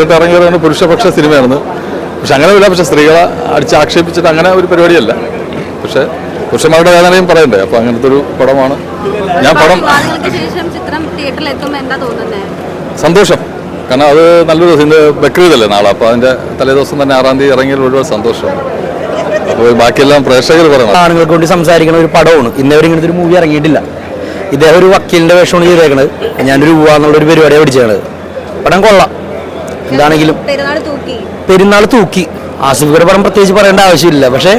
ഇറങ്ങിയതാണ് പുരുഷപക്ഷ സിനിമയാണെന്ന്. പക്ഷെ അങ്ങനെ വില പക്ഷെ സ്ത്രീകളെ അടിച്ചാക്ഷേപിച്ചിട്ട് അങ്ങനെ ഒരു പരിപാടിയല്ല. പക്ഷെ പുരുഷന്മാരുടെ വേദനയും പറയണ്ടേ? അപ്പൊ അങ്ങനത്തെ ഒരു പടമാണ്. ഞാൻ പടം സന്തോഷം. കാരണം അത് നല്ലൊരു ഇതിന്റെ ബക്രീദല്ലേ നാളെ? അപ്പൊ അതിന്റെ തലേദിവസം തന്നെ ആറാം തീയതി ഇറങ്ങിയാൽ ഒരുപാട് സന്തോഷമാണ് അപ്പോൾ ബാക്കിയെല്ലാം പ്രേക്ഷകർ പറയണം. ആണുങ്ങൾക്ക് വേണ്ടി സംസാരിക്കുന്ന ഒരു പടമാണ്. ഇന്നേവരെ ഇങ്ങനത്തെ ഒരു മൂവി ഇറങ്ങിയിട്ടില്ല. ഇദ്ദേഹം ഒരു വക്കീലിന്റെ വേഷമാണ് ചെയ്തേക്കണത്. ഞാനൊരു പോവാന്നുള്ളൊരു എന്നുള്ള ഒരു പരിപാടിയാണ് പിടിച്ചേക്കണത് പടം കൊള്ളാം. എന്താണെങ്കിലും പെരുന്നാൾ തൂക്കി. ആസിഫിയുടെ പടം പ്രത്യേകിച്ച് പറയേണ്ട ആവശ്യമില്ല. പക്ഷേ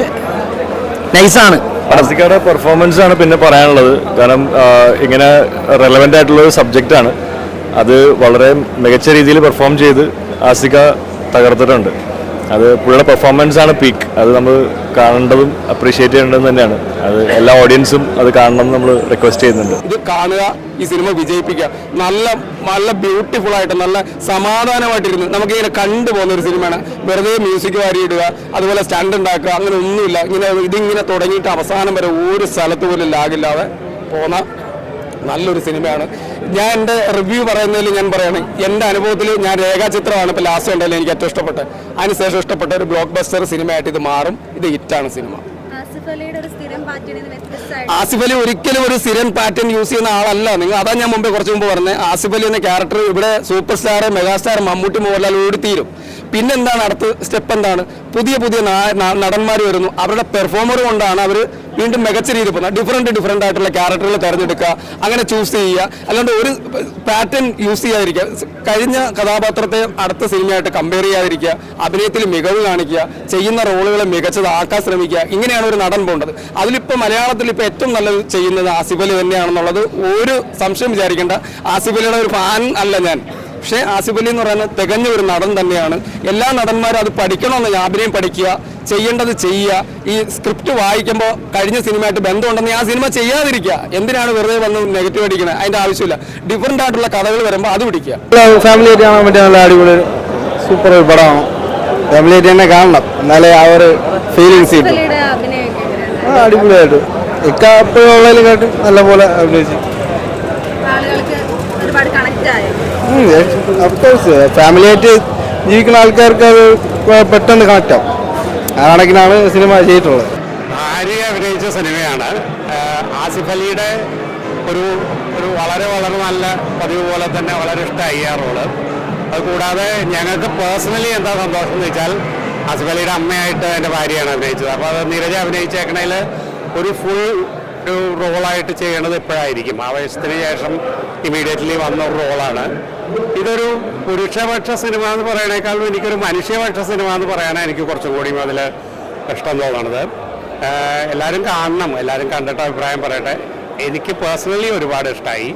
നൈസാണ് ആസിക്കയുടെ പെർഫോമൻസ് ആണ് പിന്നെ പറയാനുള്ളത്. കാരണം ഇങ്ങനെ റെലവെന്റ് ആയിട്ടുള്ള ഒരു സബ്ജക്റ്റ് ആണ്. അത് വളരെ മികച്ച രീതിയിൽ പെർഫോം ചെയ്ത് ആസിക തകർത്തിട്ടുണ്ട്. അത് പുള്ളിയുടെ പെർഫോമൻസ് ആണ് പീക്ക് അത് നമ്മൾ കാണേണ്ടതും അപ്രീഷിയേറ്റ് ചെയ്യേണ്ടതും തന്നെയാണ്. അത് എല്ലാ ഓഡിയൻസും അത് കാണണം എന്ന് നമ്മൾ റിക്വസ്റ്റ് ചെയ്യുന്നുണ്ട്. ഇത് കാണുക ഈ സിനിമ വിജയിപ്പിക്കുക. നല്ല നല്ല ബ്യൂട്ടിഫുൾ ആയിട്ട് നല്ല സമാധാനമായിട്ടിരുന്ന് നമുക്കിങ്ങനെ കണ്ടു പോകുന്ന ഒരു സിനിമയാണ് വെറുതെ മ്യൂസിക് വാരി ഇടുക അതുപോലെ സ്റ്റണ്ട് ഉണ്ടാക്കുക അങ്ങനെ ഒന്നുമില്ല. ഇങ്ങനെ ഇതിങ്ങനെ തുടങ്ങിയിട്ട് അവസാനം വരെ ഒരു സ്ഥലത്ത് പോലും ലാഗില്ലാതെ പോകുന്ന നല്ലൊരു സിനിമയാണ്. ഞാൻ എന്റെ റിവ്യൂ പറയുന്നതിൽ ഞാൻ പറയണേ എന്റെ അനുഭവത്തിൽ ഞാൻ രേഖാചിത്രമാണ് ഇപ്പോൾ ലാസ്റ്റ് കണ്ടതിൽ എനിക്ക് ഏറ്റവും ഇഷ്ടപ്പെട്ടത്. അതിനുശേഷം ഇഷ്ടപ്പെട്ട ഒരു ബ്ലോക്ക് ബസ്റ്റർ സിനിമയായിട്ട് ഇത് മാറും. ഇത് ഹിറ്റാണ് സിനിമ. ആസിഫ് അലി ഒരിക്കലും ഒരു സ്ഥിരം പാറ്റേൺ യൂസ് ചെയ്യുന്ന ആളല്ല. നിങ്ങൾ അതാ ഞാൻ മുമ്പേ കുറച്ച് മുമ്പ് പറഞ്ഞത് ആസിഫ് അലി എന്ന ക്യാരക്ടർ ഇവിടെ super star megastar Mammootty Mohanlal ഓടിത്തീരും പിന്നെന്താണ് അടുത്ത സ്റ്റെപ്പ് എന്താണ്? പുതിയ പുതിയ നടന്മാർ വരുന്നു. അവരുടെ പെർഫോമർ കൊണ്ടാണ് അവർ വീണ്ടും മികച്ച രീതിയിൽ പോകുന്നത്. ഡിഫറെന്റ് ഡിഫറെന്റ് ആയിട്ടുള്ള ക്യാരക്ടറുകൾ തിരഞ്ഞെടുക്കുക അങ്ങനെ ചൂസ് ചെയ്യുക. അല്ലാണ്ട് ഒരു പാറ്റേൺ യൂസ് ചെയ്യാതിരിക്കുക. കഴിഞ്ഞ കഥാപാത്രത്തെ അടുത്ത സിനിമയായിട്ട് കമ്പയർ ചെയ്യാതിരിക്കുക. അഭിനയത്തിൽ മികവ് കാണിക്കുക. ചെയ്യുന്ന റോളുകളെ മികച്ചതാക്കാൻ ശ്രമിക്കുക. ഇങ്ങനെയാണ് ഒരു നടൻ പോകേണ്ടത് അതിലിപ്പോൾ മലയാളത്തിൽ ഇപ്പോൾ ഏറ്റവും നല്ലത് ചെയ്യുന്നത് ആസിഫ് അലി തന്നെയാണെന്നുള്ളത് ഒരു സംശയം വിചാരിക്കേണ്ട. ആസിഫ് അലിയുടെ ഒരു ഫാൻ അല്ല ഞാൻ. പക്ഷേ ആസിഫ് അലി എന്ന് പറയുന്നത് തികഞ്ഞ ഒരു നടൻ തന്നെയാണ്. എല്ലാ നടന്മാരും അത് പഠിക്കണമെന്ന് അഭിനയം പഠിക്കുക ചെയ്യേണ്ടത് ചെയ്യുക. ഈ സ്ക്രിപ്റ്റ് വായിക്കുമ്പോൾ കഴിഞ്ഞ സിനിമയായിട്ട് ബന്ധമുണ്ടെന്ന് ആ സിനിമ ചെയ്യാതിരിക്കുക. എന്തിനാണ് വെറുതെ വന്ന് നെഗറ്റീവ് അടിക്കുന്നത് അതിന്റെ ആവശ്യമില്ല. ഡിഫറെന്റ് ആയിട്ടുള്ള കഥകൾ വരുമ്പോൾ അത് പിടിക്കുക. ഫാമിലി ആയിട്ട് കാണാൻ പറ്റിയ നല്ല അടിപൊളി സൂപ്പർ ഒരു പടമാണ് ഫാമിലി ആയിട്ട് തന്നെ കാണണം. എന്നാലേ ആ ഒരു ഫീലിങ്സ് കിട്ടും അലിയുടെ അഭിനയമൊക്കെ എങ്ങനെയാണ് ആ അടിപൊളിയായിട്ട്. ഇക്ക എപ്പോഴും ഉള്ളതിലും കാട്ടും നല്ല പോലെ അഭിനയിച്ചു അഫ്കോഴ്സ് ഫാമിലി ആയിട്ട് ജീവിക്കുന്ന ആൾക്കാർക്ക് അത് പെട്ടെന്ന് കണക്റ്റ് ആവും. ആ കണക്കിനാണ് സിനിമ ചെയ്തിട്ടുള്ളത്. ആര്യ അഭിനയിച്ച സിനിമയാണ്. ആസിഫ് അലിയുടെ ഒരു ഒരു വളരെ വളരെ നല്ല പതിവ് പോലെ തന്നെ വളരെ ഇഷ്ടമായി ആ റോൾ അത് കൂടാതെ ഞങ്ങൾക്ക് പേഴ്സണലി എന്താ സന്തോഷം എന്ന് വെച്ചാൽ ആസിഫ് അമ്മയായിട്ട് എന്റെ ഭാര്യയാണ് അഭിനയിച്ചത്. അപ്പോൾ അത് നീരജ അഭിനയിച്ചേക്കണേൽ ഒരു ഫുൾ ഒരു റോളായിട്ട് ചെയ്യണത് ഇപ്പോഴായിരിക്കും. വയസ്സിന് ശേഷം ഇമീഡിയറ്റ്ലി വന്ന ഒരു റോളാണ് ഇതൊരു പുരുഷപക്ഷ സിനിമ എന്ന് പറയണേക്കാളും എനിക്കൊരു മനുഷ്യപക്ഷ സിനിമ എന്ന് പറയാനാണ് എനിക്ക് കുറച്ചും കൂടി അതിൽ ഇഷ്ടം തോന്നണത്. എല്ലാവരും കാണണം. എല്ലാവരും കണ്ടിട്ട് അഭിപ്രായം പറയട്ടെ. എനിക്ക് പേഴ്സണലി ഒരുപാട് ഇഷ്ടമായി